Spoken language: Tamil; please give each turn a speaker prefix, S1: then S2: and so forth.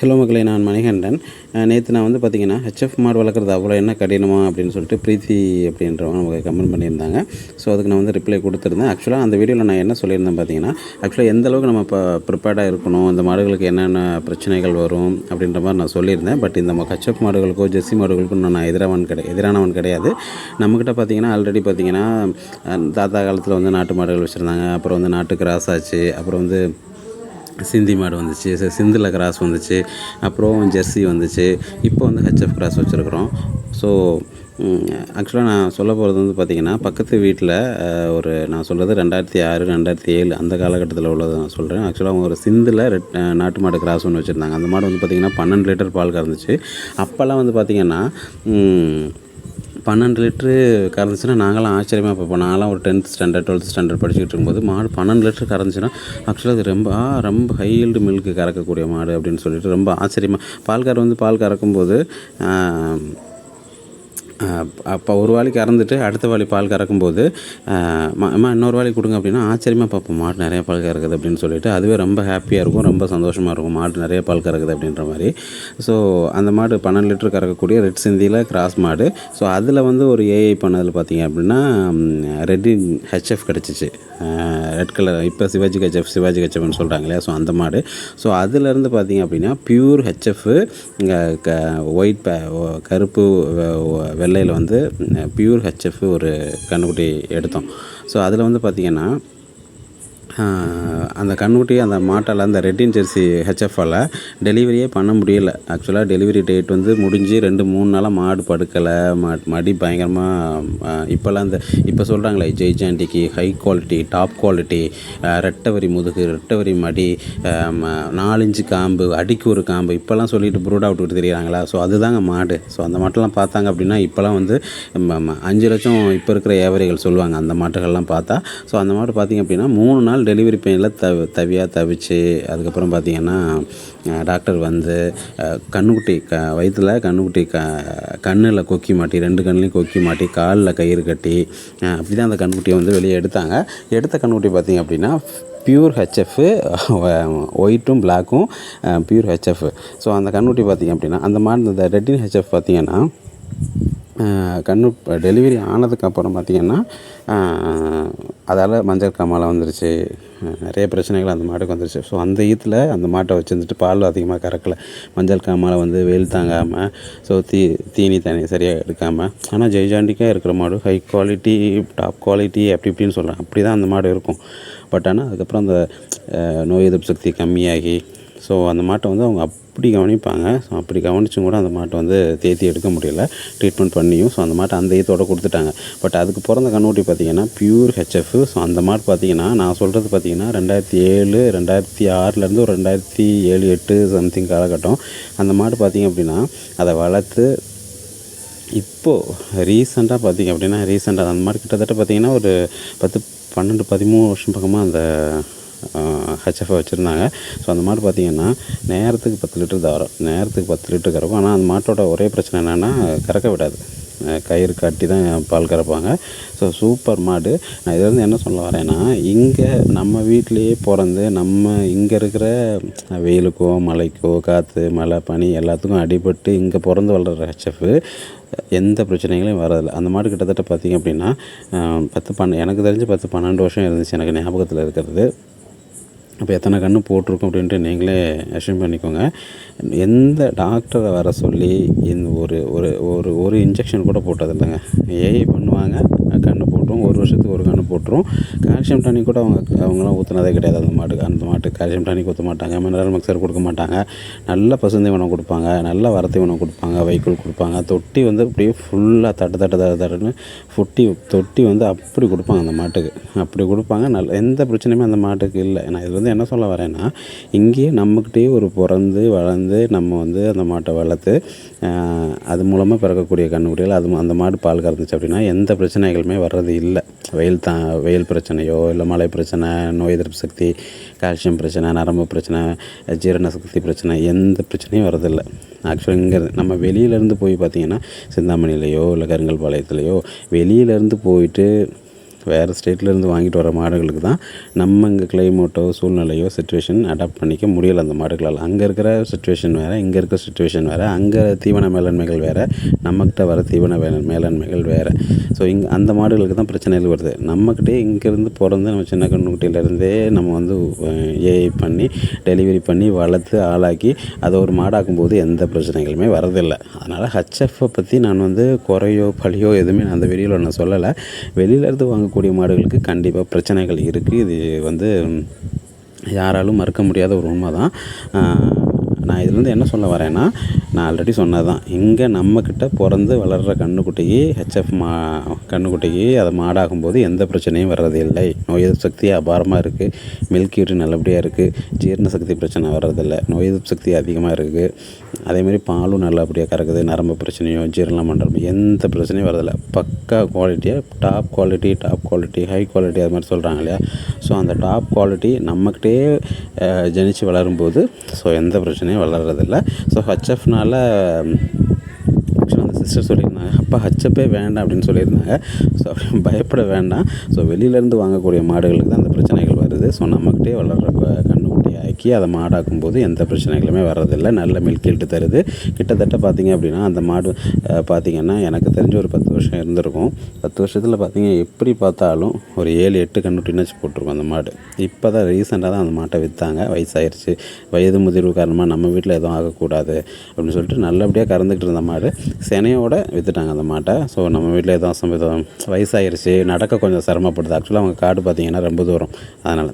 S1: ஹலோ மக்களே நான் மணிகண்டன். நேற்று நான் வந்து பார்த்தீங்கன்னா ஹெச்எஃப் மாடு வளர்க்குறது அவ்வளோ என்ன கடினமா அப்படின்னு சொல்லிட்டு பிரீத்தி அப்படின்றவங்க நமக்கு கமெண்ட் பண்ணியிருந்தாங்க. ஸோ அதுக்கு நான் வந்து ரிப்ளை கொடுத்துருந்தேன். ஆக்சுவலாக அந்த வீடியோவில் நான் என்ன சொல்லியிருந்தேன் பார்த்தீங்கன்னா ஆக்சுவலாக எந்த அளவுக்கு நம்ம இப்போ ப்ரிப்பேர்டாக இருக்கணும் இந்த மாடுகளுக்கு என்னென்ன பிரச்சனைகள் வரும் அப்படின்ற மாதிரி நான் சொல்லியிருந்தேன். பட் இந்த ஹெச்எஃப் மாடுகளுக்கோ ஜெர்சி மாடுகளுக்கும் நான் எதிரானவன் கிடையாது எதிரானவன் கிடையாது. நம்மக்கிட்ட பார்த்தீங்கன்னா ஆல்ரெடி பார்த்தீங்கன்னா தாத்தா காலத்தில் வந்து நாட்டு மாடுகள் வச்சுருந்தாங்க. அப்புறம் வந்து நாட்டு கிராஸ் ஆச்சு அப்புறம் வந்து சிந்தி மாடு வந்துச்சு சிந்தில் கிராஸ் வந்துச்சு அப்புறம் ஜெர்சி வந்துச்சு. இப்போ வந்து ஹெச்எஃப் கிராஸ் வச்சுருக்குறோம். ஸோ ஆக்சுவலாக நான் சொல்ல போகிறது வந்து பார்த்திங்கன்னா பக்கத்து வீட்டில் ஒரு நான் சொல்கிறது ரெண்டாயிரத்தி ஆறு ரெண்டாயிரத்தி ஏழு அந்த காலகட்டத்தில் உள்ளதை நான் சொல்கிறேன் ஆக்சுவலாக அவங்க ஒரு சிந்தில் ரெட் நாட்டு மாடு கிராஸ் ஒன்று வச்சுருந்தாங்க. அந்த மாடு வந்து பார்த்திங்கன்னா பன்னெண்டு லிட்டர் பால் கறந்துச்சு. அப்போல்லாம் வந்து பார்த்திங்கன்னா பன்னெண்டு லிட்ரு கறந்துச்சுன்னா நாங்களாம் ஆச்சரியமாக பார்ப்போம். நான்லாம் ஒரு டென்த் ஸ்டாண்டர்ட் டுவெல்த் ஸ்டாண்டர்ட் படிச்சுக்கிட்டு இருக்கும்போது மாடு பன்னெண்டு லிட்ரு கறந்துச்சுன்னா ஆக்சுவலாக அது ரொம்ப ரொம்ப ஹை ஈல்டு மில்க்கு கறக்கக்கூடிய மாடு அப்படின்னு சொல்லிட்டு ரொம்ப ஆச்சரியமாக பால்கார் வந்து பால் கறக்கும்போது அப்போ ஒரு வாளி கறந்துட்டு அடுத்த வாளி பால் கறக்கும்போது அம்மா இன்னொரு வாளி கொடுங்க அப்படின்னா ஆச்சரியமாக பார்ப்போம் மாடு நிறைய பால் கறக்குது அப்படின்னு சொல்லிட்டு அதுவே ரொம்ப ஹாப்பியாக இருக்கும் ரொம்ப சந்தோஷமாக இருக்கும் மாடு நிறைய பால் கறக்குது அப்படின்ற மாதிரி. ஸோ அந்த மாடு பன்னெண்டு லிட்டர் கறக்கக்கூடிய ரெட் சிந்தியில் கிராஸ் மாடு. ஸோ அதில் வந்து ஒரு ஏஐ பண்ணதில் பார்த்தீங்க அப்படின்னா ரெட்டி ஹெச்எஃப் கிடச்சிச்சு. ரெட் கலர் இப்போ சிவாஜி ஹெச்எஃப் சிவாஜி ஹெச்எஃப்னு சொல்கிறாங்க இல்லையா? ஸோ அந்த மாடு. ஸோ அதுலேருந்து பார்த்தீங்க அப்படின்னா பியூர் ஹெச்எஃப் க ஒயிட் பே கருப்பு வெ- நெல்லையில் வந்து பியூர் ஹெச்எஃப் ஒரு கண்ணுக்குட்டி எடுத்தோம். ஸோ அதில் வந்து பார்த்திங்கன்னா அந்த கண்ணுக்குட்டி அந்த மாட்டால் அந்த ரெட்டின் ஜெர்சி ஹெச்எஃப்பால் டெலிவரியே பண்ண முடியல. ஆக்சுவலாக டெலிவரி டேட் வந்து முடிஞ்சு ரெண்டு மூணு நாளாக மாடு படுக்கலை. ம மடி பயங்கரமாக இப்போல்லாம் இந்த இப்போ சொல்கிறாங்களே ஜெய்ஜாண்டிக்கு ஹை குவாலிட்டி டாப் குவாலிட்டி ரெட்டவரி முதுகு ரெட்டவரி மடி ம- நாலஞ்சு காம்பு அடிக்கு ஒரு காம்பு இப்போல்லாம் சொல்லிட்டு ப்ரூட் அவுட் விட்டு தெரியுறாங்களா? ஸோ அதுதாங்க மாடு. ஸோ அந்த மாட்டெல்லாம் பார்த்தாங்க அப்படின்னா இப்போல்லாம் வந்து அஞ்சு லட்சம் இப்போ இருக்கிற ஏவரிகள் சொல்லுவாங்க. அந்த மாட்டுகள்லாம் பார்த்தா. ஸோ அந்த மாடு பார்த்திங்க அப்படின்னா மூணு நாள் டெலிவரி பெயினில் தவ தவியாக தவிச்சு அதுக்கப்புறம் பார்த்திங்கன்னா டாக்டர் வந்து கண்ணுக்குட்டி க வயிற்றில் கண்ணுக்குட்டி க கண்ணில் கொக்கி மாட்டி ரெண்டு கண்ணுலையும் கொக்கி மாட்டி காலில் கயிறு கட்டி அப்படி தான் அந்த கண்ணுக்குட்டியை வந்து வெளியே எடுத்தாங்க. எடுத்த கண்ணுக்குட்டி பார்த்திங்க அப்படின்னா பியூர் ஹெச்எஃப் ஒயிட்டும் பிளாக்கும் பியூர் ஹெச்எஃப் ஸோ அந்த கண்ணுட்டி பார்த்திங்க அப்படின்னா அந்த மாதிரி இந்த ரெட்டின் ஹெச்எஃப் பார்த்திங்கன்னா கண்ணு டெலிவரி ஆனதுக்கப்புறம் பார்த்திங்கன்னா அதால் மஞ்சள் காமாலை வந்துருச்சு. நிறைய பிரச்சனைகள் அந்த மாட்டுக்கு வந்துருச்சு. ஸோ அந்த ஈத்தில் அந்த மாட்டை வச்சுருந்துட்டு பால் அதிகமாக கறக்கலை. மஞ்சள் காமாலை வந்து வெயில் தாங்காமல் ஸோ தீ தீனி தண்ணி சரியாக எடுக்காமல் ஆனால் ஜெய்ஜாண்டிக்காக இருக்கிற மாடு ஹை குவாலிட்டி டாப் குவாலிட்டி அப்படி இப்படின்னு சொல்கிறேன் அப்படி தான் அந்த மாடு இருக்கும். பட் ஆனால் அதுக்கப்புறம் அந்த நோய் எதிர்ப்பு சக்தி கம்மியாகி ஸோ அந்த மாட்டை வந்து அவங்க அப் அப்படி கவனிப்பாங்க. ஸோ அப்படி கவனிச்சும் கூட அந்த மாட்டை வந்து தேத்தி எடுக்க முடியல. ட்ரீட்மெண்ட் பண்ணியும் ஸோ அந்த மாட்டை அந்த ஈத்தோட கொடுத்துட்டாங்க. பட் அதுக்கு பிறந்த கண்ணுக்குட்டி பார்த்தீங்கன்னா பியூர் ஹெச்எஃப் ஸோ அந்த மாடு பார்த்தீங்கன்னா நான் சொல்கிறது பார்த்தீங்கன்னா ரெண்டாயிரத்தி ஏழு ரெண்டாயிரத்தி ஆறுலேருந்து ஒரு ரெண்டாயிரத்தி ஏழு எட்டு சம்திங் காலகட்டம். அந்த மாடு பார்த்தீங்க அப்படின்னா அதை வளர்த்து இப்போது ரீசெண்டாக பார்த்தீங்க அப்படின்னா ரீசெண்டாக அந்த மாதிரி கிட்டத்தட்ட பார்த்தீங்கன்னா ஒரு பத்து பன்னெண்டு பதிமூணு வருஷம் பக்கமாக அந்த ஹெச்எஃப் வச்சுருந்தாங்க. ஸோ அந்த மாடு பார்த்தீங்கன்னா நேரத்துக்கு பத்து லிட்டர் தாரம் நேரத்துக்கு பத்து லிட்டர் கறக்கும். ஆனால் அந்த மாட்டோட ஒரே பிரச்சனை என்னென்னா கறக்க விடாது. கயிறு கட்டி தான் பால் கறப்பாங்க. ஸோ சூப்பர் மாடு. நான் இதுலேருந்து என்ன சொல்ல வரேன்னா இங்கே நம்ம வீட்டிலையே பிறந்து நம்ம இங்கே இருக்கிற வெயிலுக்கோ மழைக்கோ காற்று மழை பனி எல்லாத்துக்கும் அடிபட்டு இங்கே பிறந்து வளர்கிற ஹெச்எஃப் எந்த பிரச்சனைகளையும் வரதில்லை. அந்த மாடு கிட்டத்தட்ட பார்த்தீங்க அப்படின்னா பத்து பன்ன எனக்கு தெரிஞ்சு பத்து பன்னெண்டு வருஷம் இருந்துச்சு எனக்கு ஞாபகத்தில் இருக்கிறது. அப்போ எத்தனை கன்று போட்டிருக்கோம் அப்படின்ட்டு நீங்களே அஷ்யூம் பண்ணிக்கோங்க. எந்த டாக்டரை வர சொல்லி இந்த ஒரு ஒரு ஒரு ஒரு இன்ஜெக்ஷன் கூட போட்டதில்லைங்க. ஏஐ பண்ணுவாங்க. போட்டுரும் ஒரு வருஷத்துக்கு ஒரு கன்று போட்டுரும் கால்சியம் டானிக் கூட அவங்க அவங்களாம் ஊற்றுனதே கிடையாது. அந்த மாட்டுக்கு அந்த மாட்டுக்கு கால்சியம் டானிக் ஊற்ற மாட்டாங்க. மினரல் மிக்சர் கொடுக்க மாட்டாங்க. நல்ல பசுந்தீவனம் கொடுப்பாங்க. நல்ல வரத்தை உணவு கொடுப்பாங்க. வைக்கோல் கொடுப்பாங்க. தொட்டி வந்து அப்படியே ஃபுல்லாக தட்டு தட்டு தட்டு தட்டுன்னு ஃபுட்டி தொட்டி வந்து அப்படி கொடுப்பாங்க அந்த மாட்டுக்கு. அப்படி கொடுப்பாங்க. நல்ல எந்த பிரச்சனையுமே அந்த மாட்டுக்கு இல்லை. நான் இது வந்து என்ன சொல்ல வரேன்னா இங்கேயே நம்மக்கிட்டேயே ஒரு பிறந்து வளர்ந்து நம்ம வந்து அந்த மாட்டை வளர்த்து அது மூலமாக பிறக்கக்கூடிய கண்ணுக்குட்டிகள் அது அந்த மாடு பால் கறந்துச்சு அப்படின்னா எந்த பிரச்சனைகளுமே வர்றது இல்லை. வெயில் தான் வெயில் பிரச்சனையோ இல்லை மழை பிரச்சனை நோய் எதிர்ப்பு சக்தி கால்சியம் பிரச்சனை நரம்பு பிரச்சனை ஜீரண சக்தி பிரச்சனை எந்த பிரச்சனையும் வரதில்லை ஆக்சுவலாக இங்கே நம்ம வெளியிலேருந்து போய் பார்த்தீங்கன்னா சிந்தாமணிலேயோ இல்லை கருங்கல் பாளையத்துலேயோ வெளியிலேருந்து போயிட்டு வேறு ஸ்டேட்லேருந்து வாங்கிட்டு வர மாடுகளுக்கு தான் நம்ம இங்கே கிளைமேட்டோ சூழ்நிலையோ சுச்சுவேஷன் அடாப்ட் பண்ணிக்க முடியலை அந்த மாடுகளால். அங்கே இருக்கிற சுச்சுவேஷன் வேறு இங்கே இருக்கிற சுச்சுவேஷன் வேறு அங்கே தீவன மேலாண்மைகள் வேறு நம்மக்கிட்ட வர தீவன வே- மேலாண்மைகள் வேறு. ஸோ இங்கே அந்த மாடுகளுக்கு தான் பிரச்சனைகள் வருது. நம்மக்கிட்டே இங்கேருந்து பிறந்து நம்ம சின்ன கண்ணுக்குட்டியிலேருந்தே நம்ம வந்து ஏஐ பண்ணி டெலிவரி பண்ணி வளர்த்து ஆளாக்கி அதை ஒரு மாடாக்கும் போது எந்த பிரச்சனைகளுமே வரதில்லை. அதனால் ஹச்எஃப்பை பற்றி நான் வந்து குறையோ பழியோ எதுவுமே நான் அந்த வெளியில் நான் சொல்லலை. வெளியிலேருந்து வாங்க இருக்கக்கூடிய மாடுகளுக்கு கண்டிப்பாக பிரச்சனைகள் இருக்குது இது வந்து யாராலும் மறுக்க முடியாத ஒரு உண்மை தான் நான் இதுலேருந்து என்ன சொல்ல வரேன்னா நான் ஆல்ரெடி சொன்னது தான் இங்கே நம்மக்கிட்ட பிறந்து வளர்கிற கண்ணுக்குட்டியே ஹெச்எஃப் மா கண்ணுக்குட்டியே அதை மாடாகும்போது எந்த பிரச்சனையும் வர்றதில்லை. நோய் எதிர்ப்பு சக்தி அபாரமாக இருக்குது மில்க் யூரி நல்லபடியாக இருக்குது ஜீரண சக்தி பிரச்சனை வர்றதில்லை. நோய் எதிர்ப்பு சக்தி அதிகமாக இருக்குது அதேமாதிரி பாலும் நல்லபடியாக கறக்குது நரம்பு பிரச்சனையோ ஜீரண மண்டலம் எந்த பிரச்சனையும் வரதில்லை பக்கா குவாலிட்டியாக top quality top quality high quality அது மாதிரி சொல்கிறாங்க இல்லையா? ஸோ அந்த டாப் குவாலிட்டி நம்மக்கிட்டே ஜனிச்சு வளரும்போது ஸோ எந்த பிரச்சனையும் வளர்கிறதில்ல ஸோ ஹச்எஃப்னால் அந்த சிஸ்டர் சொல்லியிருந்தாங்க. அப்பா ஹச்சப்பே வேண்டாம் அப்படின்னு சொல்லியிருந்தாங்க. ஸோ அப்படி பயப்பட வேண்டாம். ஸோ வெளியிலேருந்து வாங்கக்கூடிய மாடுகளுக்கு தான் அந்த பிரச்சனைகள் வருது. ஸோ நம்மக்கிட்டே வளர்கிற குட்டி ஆக்கி அதை மாடாக்கும் போது எந்த பிரச்சனைகளுமே வர்றதில்லை. நல்ல மில்க் ஈல்டு தருது. கிட்டத்தட்ட பார்த்தீங்க அப்படின்னா அந்த மாடு பார்த்திங்கன்னா பார்த்தீங்கன்னா எனக்கு தெரிஞ்ச ஒரு பத்து வருஷம் இருந்திருக்கும். பத்து வருஷத்தில் பார்த்திங்க எப்படி பார்த்தாலும் ஒரு ஏழு எட்டு கன்றுட்டினாச்சு போட்டிருக்கும் அந்த மாடு. இப்போ தான் ரீசெண்டாக தான் அந்த மாட்டை விற்றாங்க வயசாயிருச்சு. வயது முதிர்வு காரணமாக நம்ம வீட்டில் எதுவும் ஆகக்கூடாது அப்படின்னு சொல்லிட்டு நல்லபடியாக கறந்துக்கிட்டு இருந்த மாடு. செனையோட விற்றுட்டாங்க அந்த மாட்டை. ஸோ நம்ம வீட்டில் எதுவும் சம்பவம் வயசாயிருச்சு. நடக்க கொஞ்சம் சிரமப்படுது. ஆக்சுவலாக அவங்க காடு பார்த்திங்கன்னா ரொம்ப தூரம். அதனால